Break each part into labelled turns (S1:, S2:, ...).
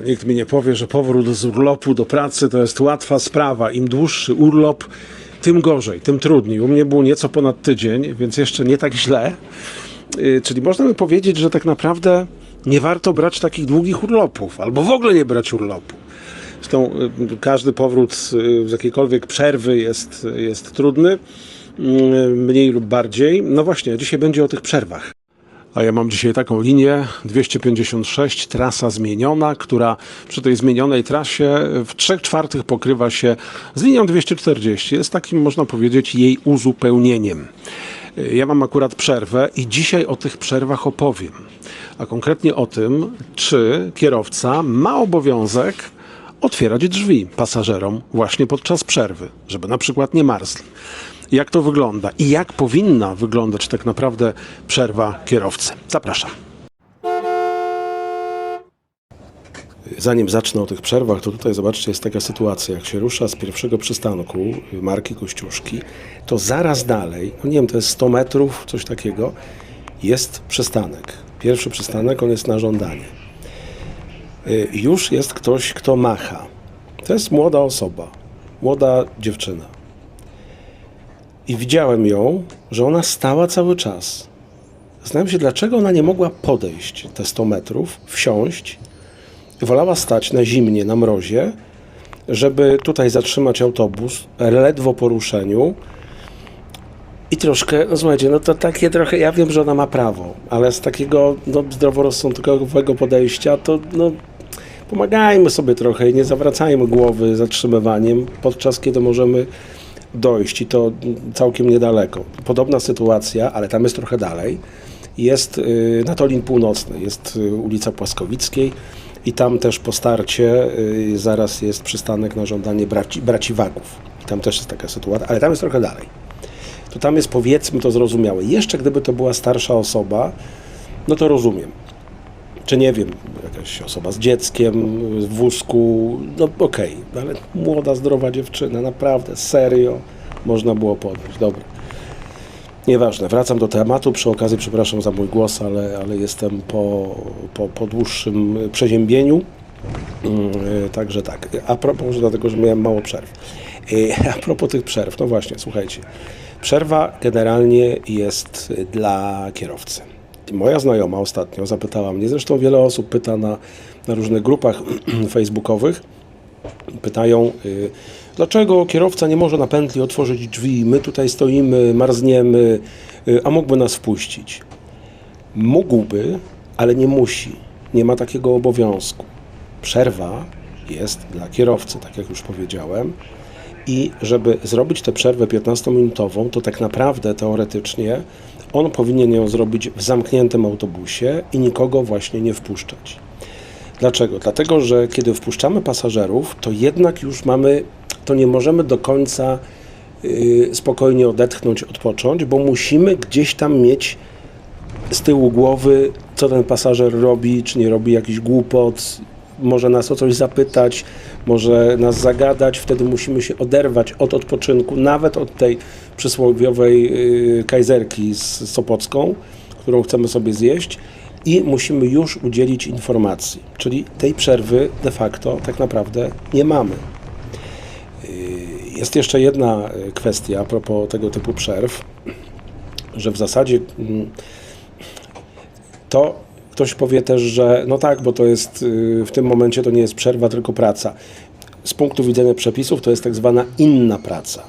S1: Nikt mi nie powie, że powrót z urlopu do pracy to jest łatwa sprawa. Im dłuższy urlop, tym gorzej, tym trudniej. U mnie było nieco ponad tydzień, więc jeszcze nie tak źle. Yy, Czyli można by powiedzieć, że tak naprawdę nie warto brać takich długich urlopów, albo w ogóle nie brać urlopu. Zresztą y, każdy powrót y, z jakiejkolwiek przerwy jest, jest trudny, y, mniej lub bardziej. No właśnie, dzisiaj będzie o tych przerwach. A ja mam dzisiaj taką linię 256, trasa zmieniona, która przy tej zmienionej trasie w 3 czwartych pokrywa się z linią 240. Jest takim, można powiedzieć, jej uzupełnieniem. Ja mam akurat przerwę i dzisiaj o tych przerwach opowiem. A konkretnie o tym, czy kierowca ma obowiązek otwierać drzwi pasażerom właśnie podczas przerwy, żeby na przykład nie marzli. Jak to wygląda i jak powinna wyglądać tak naprawdę przerwa kierowcy? Zapraszam. Zanim zacznę o tych przerwach, to tutaj zobaczcie, jest taka sytuacja. Jak się rusza z pierwszego przystanku marki Kościuszki, to zaraz dalej, no nie wiem, to jest 100 metrów, coś takiego, jest przystanek. Pierwszy przystanek, on jest na żądanie. Y, Już jest ktoś, kto macha. To jest młoda osoba, młoda dziewczyna. I widziałem ją, że ona stała cały czas. Zastanawiam się, dlaczego ona nie mogła podejść te 100 metrów, wsiąść. Wolała stać na zimnie, na mrozie, żeby tutaj zatrzymać autobus, ledwo po ruszeniu. I troszkę, no słuchajcie, no to takie trochę, ja wiem, że ona ma prawo, ale z takiego no, zdroworozsądkowego podejścia, to no, pomagajmy sobie trochę i nie zawracajmy głowy zatrzymywaniem, podczas kiedy możemy dojść i to całkiem niedaleko. Podobna sytuacja, ale tam jest trochę dalej, jest y, na Tolin Północny, jest y, ulica Płaskowickiej i tam też po starcie y, zaraz jest przystanek na żądanie braci, braci Wagów. Tam też jest taka sytuacja, ale tam jest trochę dalej. To tam jest powiedzmy to zrozumiałe. Jeszcze gdyby to była starsza osoba, no to rozumiem czy nie wiem, jakaś osoba z dzieckiem w wózku, no okej, ale młoda, zdrowa dziewczyna, naprawdę, serio, można było podejść, dobra. Nieważne, wracam do tematu, przy okazji przepraszam za mój głos, ale, ale jestem po, po, po dłuższym przeziębieniu, Mm, y, Także tak. A propos, może dlatego, że miałem mało przerw. Y, A propos tych przerw, no właśnie, słuchajcie. Przerwa generalnie jest dla kierowcy. Moja znajoma ostatnio zapytała mnie, zresztą wiele osób pyta na, na różnych grupach facebookowych, pytają, y, dlaczego kierowca nie może na pętli otworzyć drzwi, my tutaj stoimy, marzniemy, y, a mógłby nas wpuścić. Mógłby, ale nie musi. Nie ma takiego obowiązku. Przerwa jest dla kierowcy, tak jak już powiedziałem. I żeby zrobić tę przerwę 15-minutową, to tak naprawdę teoretycznie on powinien ją zrobić w zamkniętym autobusie i nikogo właśnie nie wpuszczać. Dlaczego? Dlatego, że kiedy wpuszczamy pasażerów, to jednak już mamy, to nie możemy do końca yy, spokojnie odetchnąć, odpocząć, bo musimy gdzieś tam mieć z tyłu głowy, co ten pasażer robi, czy nie robi jakiś głupot, może nas o coś zapytać, może nas zagadać, wtedy musimy się oderwać od odpoczynku, nawet od tej przysłowiowej yy, kajzerki z Sopocką, którą chcemy sobie zjeść i musimy już udzielić informacji, czyli tej przerwy de facto tak naprawdę nie mamy. Yy, Jest jeszcze jedna yy, kwestia a propos tego typu przerw, że w zasadzie mm, to ktoś powie też, że no tak, bo to jest y, w tym momencie to nie jest przerwa, tylko praca. Z punktu widzenia przepisów to jest tak zwana inna praca.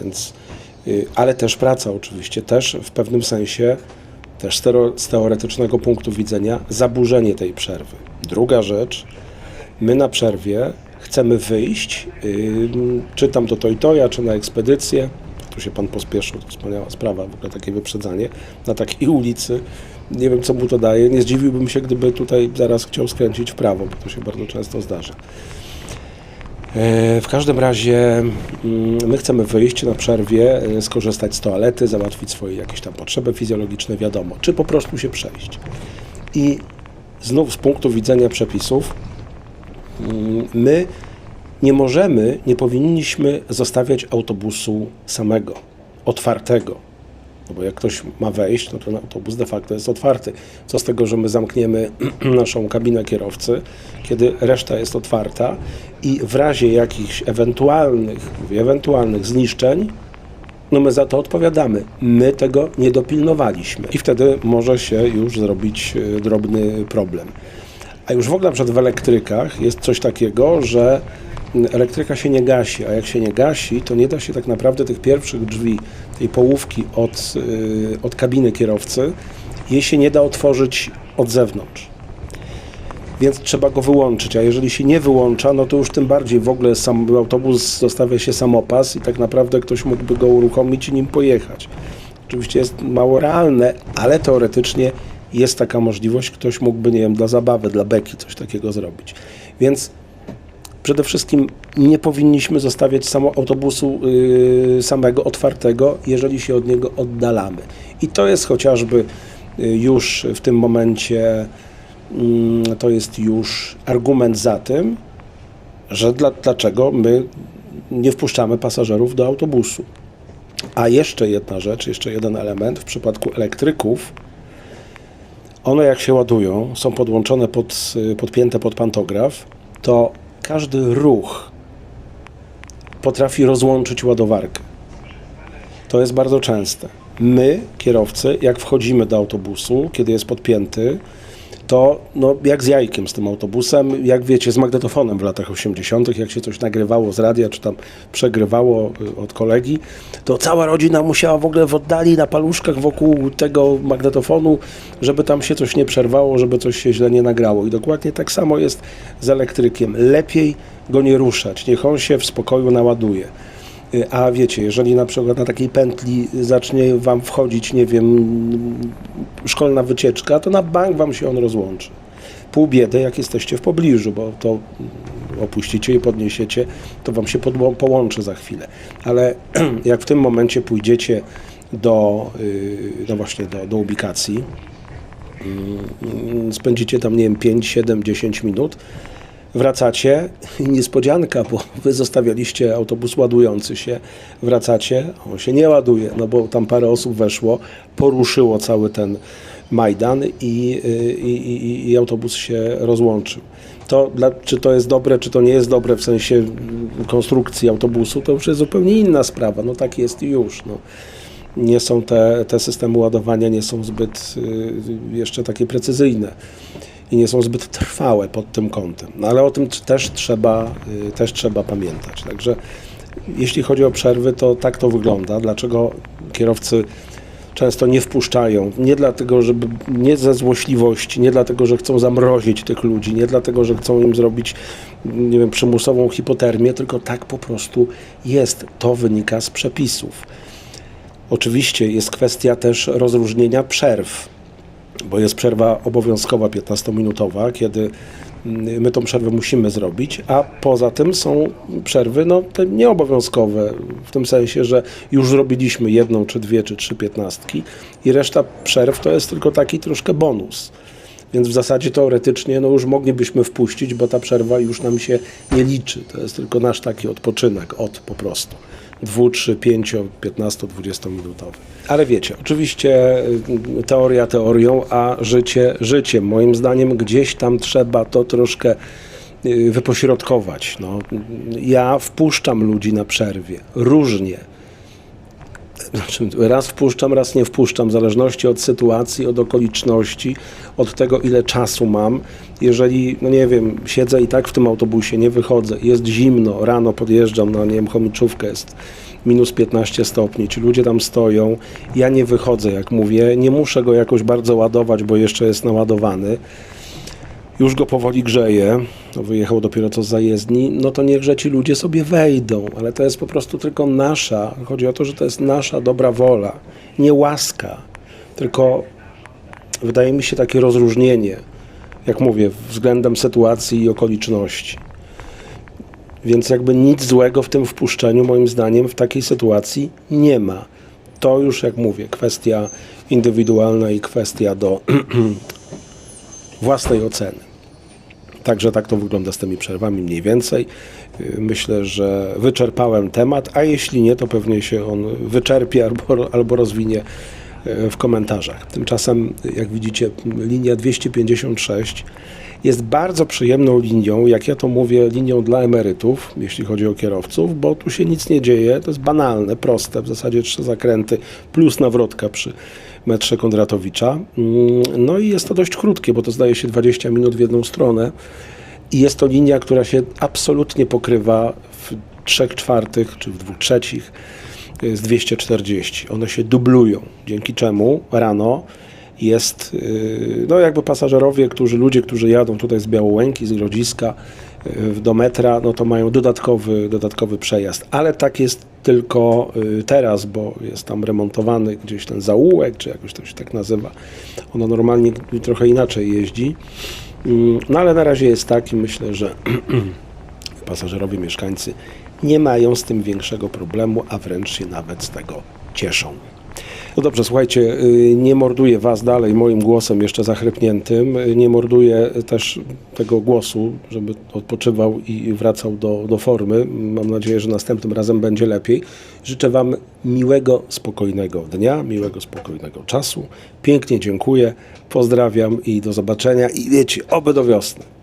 S1: Więc, y, ale też praca oczywiście, też w pewnym sensie, też z teoretycznego punktu widzenia, zaburzenie tej przerwy. Druga rzecz, my na przerwie chcemy wyjść, yy, czy tam do Tojtoja, czy na ekspedycję, tu się pan pospieszył, to wspaniała sprawa, w ogóle takie wyprzedzanie, na takiej ulicy, nie wiem co mu to daje, nie zdziwiłbym się, gdyby tutaj zaraz chciał skręcić w prawo, bo to się bardzo często zdarza. E, W każdym razie mm, my chcemy wyjść na przerwie, e, skorzystać z toalety, załatwić swoje jakieś tam potrzeby fizjologiczne, wiadomo, czy po prostu się przejść. I znów z punktu widzenia przepisów, mm, my nie możemy, nie powinniśmy zostawiać autobusu samego, otwartego. No bo jak ktoś ma wejść, to ten autobus de facto jest otwarty. Co z tego, że my zamkniemy naszą kabinę kierowcy, kiedy reszta jest otwarta i w razie jakichś ewentualnych, ewentualnych zniszczeń, no my za to odpowiadamy. My tego nie dopilnowaliśmy. I wtedy może się już zrobić e, drobny problem. A już w ogóle przykład w elektrykach jest coś takiego, że elektryka się nie gasi, a jak się nie gasi, to nie da się tak naprawdę tych pierwszych drzwi, tej połówki od, y, od kabiny kierowcy, jej się nie da otworzyć od zewnątrz. Więc trzeba go wyłączyć, a jeżeli się nie wyłącza, no to już tym bardziej w ogóle sam autobus zostawia się samopas i tak naprawdę ktoś mógłby go uruchomić i nim pojechać. Oczywiście jest mało realne, ale teoretycznie jest taka możliwość, ktoś mógłby, nie wiem, dla zabawy, dla beki coś takiego zrobić. Więc przede wszystkim nie powinniśmy zostawiać samo autobusu yy, samego otwartego, jeżeli się od niego oddalamy. I to jest chociażby y, już w tym momencie, mm, to jest już argument za tym, że dla, dlaczego my nie wpuszczamy pasażerów do autobusu. A jeszcze jedna rzecz, jeszcze jeden element w przypadku elektryków. One jak się ładują, są podłączone pod, y, podpięte pod pantograf, to każdy ruch potrafi rozłączyć ładowarkę. To jest bardzo częste. My, kierowcy, jak wchodzimy do autobusu, kiedy jest podpięty, to no, jak z jajkiem z tym autobusem, jak wiecie, z magnetofonem w latach 80., jak się coś nagrywało z radia, czy tam przegrywało y, od kolegi, to cała rodzina musiała w ogóle w oddali na paluszkach wokół tego magnetofonu, żeby tam się coś nie przerwało, żeby coś się źle nie nagrało. I dokładnie tak samo jest z elektrykiem. Lepiej go nie ruszać, niech on się w spokoju naładuje. Y, A wiecie, jeżeli na przykład na takiej pętli zacznie wam wchodzić, nie wiem, szkolna wycieczka, to na bank wam się on rozłączy. Pół biedy, jak jesteście w pobliżu, bo to mm, opuścicie i podniesiecie, to wam się połączy za chwilę. Ale jak w tym momencie pójdziecie do, y, no właśnie do, do ubikacji, mm, spędzicie tam, nie wiem, 5, 7, 10 minut, wracacie i niespodzianka, bo wy zostawialiście autobus ładujący się, wracacie, on się nie ładuje, no bo tam parę osób weszło, poruszyło cały ten Majdan i, y, i, i, i autobus się rozłączył. To, czy to jest dobre, czy to nie jest dobre w sensie konstrukcji autobusu, to już jest zupełnie inna sprawa. No tak jest i już. No nie są te, te systemy ładowania nie są zbyt y, jeszcze takie precyzyjne i nie są zbyt trwałe pod tym kątem. No ale o tym też trzeba, y, też trzeba pamiętać. Także jeśli chodzi o przerwy, to tak to wygląda. Dlaczego kierowcy często nie wpuszczają? Nie dlatego, żeby nie ze złośliwości, nie dlatego, że chcą zamrozić tych ludzi, nie dlatego, że chcą im zrobić nie wiem, przymusową hipotermię, tylko tak po prostu jest. To wynika z przepisów. Oczywiście jest kwestia też rozróżnienia przerw, bo jest przerwa obowiązkowa 15-minutowa, kiedy mm, my tą przerwę musimy zrobić, a poza tym są przerwy no, te nieobowiązkowe, w tym sensie, że już zrobiliśmy jedną, czy dwie, czy trzy piętnastki i reszta przerw to jest tylko taki troszkę bonus. Więc w zasadzie teoretycznie no już moglibyśmy wpuścić, bo ta przerwa już nam się nie liczy. To jest tylko nasz taki odpoczynek od po prostu. Dwu, trzy, pięcio, piętnasto, dwudziesto minutowy. Ale wiecie, oczywiście y, teoria teorią, a życie życiem. Moim zdaniem gdzieś tam trzeba to troszkę y, wypośrodkować. No, ja wpuszczam ludzi na przerwie. Różnie. Znaczy, raz wpuszczam, raz nie wpuszczam, w zależności od sytuacji, od okoliczności, od tego, ile czasu mam. Jeżeli, no nie wiem, siedzę i tak w tym autobusie, nie wychodzę, jest zimno, rano podjeżdżam na, nie wiem, chomiczówkę, jest minus 15 stopni, ci ludzie tam stoją, ja nie wychodzę, jak mówię, nie muszę go jakoś bardzo ładować, bo jeszcze jest naładowany już go powoli grzeje, wyjechał dopiero co z zajezdni, no to niechże ci ludzie sobie wejdą, ale to jest po prostu tylko nasza, chodzi o to, że to jest nasza dobra wola, nie łaska, tylko wydaje mi się takie rozróżnienie, jak mówię, względem sytuacji i okoliczności. Więc jakby nic złego w tym wpuszczeniu, moim zdaniem, w takiej sytuacji nie ma. To już, jak mówię, kwestia indywidualna i kwestia do własnej oceny. Także tak to wygląda z tymi przerwami mniej więcej. Y, Myślę, że wyczerpałem temat, a jeśli nie, to pewnie się on wyczerpie albo, albo rozwinie w komentarzach. Tymczasem, jak widzicie, linia 256 jest bardzo przyjemną linią, jak ja to mówię, linią dla emerytów, jeśli chodzi o kierowców, bo tu się nic nie dzieje, to jest banalne, proste, w zasadzie trzy zakręty plus nawrotka przy metrze Kondratowicza. Mm, No i jest to dość krótkie, bo to zdaje się 20 minut w jedną stronę. I jest to linia, która się absolutnie pokrywa w 3 czwartych czy w 2 trzecich z 240. One się dublują, dzięki czemu rano jest, y, no jakby pasażerowie, którzy, ludzie, którzy jadą tutaj z Białołęki, z Grodziska y, do metra, no to mają dodatkowy, dodatkowy przejazd. Ale tak jest tylko y, teraz, bo jest tam remontowany gdzieś ten zaułek, czy jakoś to się tak nazywa. Ono normalnie trochę inaczej jeździ. Mm, No ale na razie jest tak i myślę, że pasażerowie, mieszkańcy nie mają z tym większego problemu, a wręcz się nawet z tego cieszą. No dobrze, słuchajcie, y, nie morduję Was dalej moim głosem jeszcze zachrypniętym, y, nie morduję też tego głosu, żeby odpoczywał i wracał do, do formy. Mam nadzieję, że następnym razem będzie lepiej. Życzę Wam miłego, spokojnego dnia, miłego, spokojnego czasu. Pięknie dziękuję, pozdrawiam i do zobaczenia i wiecie, oby do wiosny.